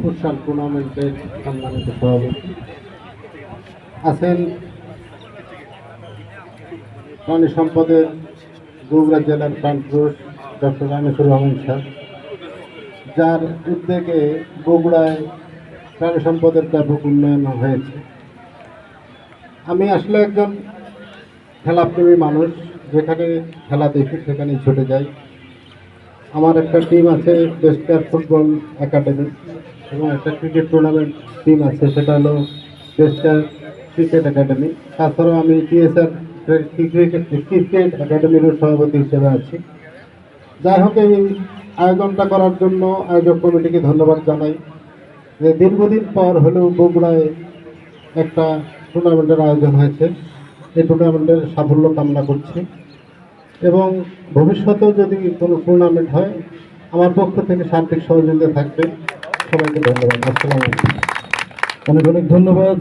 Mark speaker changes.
Speaker 1: Futsal টুর্নামেন্টের সম্মানিত সভাপতি আছেন প্রাণী সম্পদের বগুড়া জেলার প্রাণপুরুষ ডক্টর রামেশ্বর রহমান স্যার, যার উদ্যোগে বগুড়ায় প্রাণী সম্পদের ব্যাপক উন্নয়ন হয়েছে। আমি আসলে একজন খেলাপ্রেমী মানুষ, যেখানে খেলা দেখি সেখানেই ছুটে যাই। আমার একটা টিম আছে বেস্টার ফুটবল একাডেমি এবং একটা ক্রিকেট টুর্নামেন্ট টিম আছে, সেটা হলো বেস্টার ক্রিকেট একাডেমি তাছাড়াও আমি টিএসআর ক্রিকেট ক্রিকেট সভাপতি হিসেবে আছি। যাই হোক, এই আয়োজনটা করার জন্য আয়োজক কমিটিকে ধন্যবাদ জানাই। যে দীর্ঘদিন পর হলেও বগুড়ায় একটা টুর্নামেন্টের আয়োজন হয়েছে। এই টুর্নামেন্টের সাফল্য কামনা করছি। এবং ভবিষ্যতেও যদি কোনো টুর্নামেন্ট হয়, আমার পক্ষ থেকে সার্বিক সহযোগিতা থাকবে। সবাইকে ধন্যবাদ। আসসালাম
Speaker 2: অনেক অনেক ধন্যবাদ।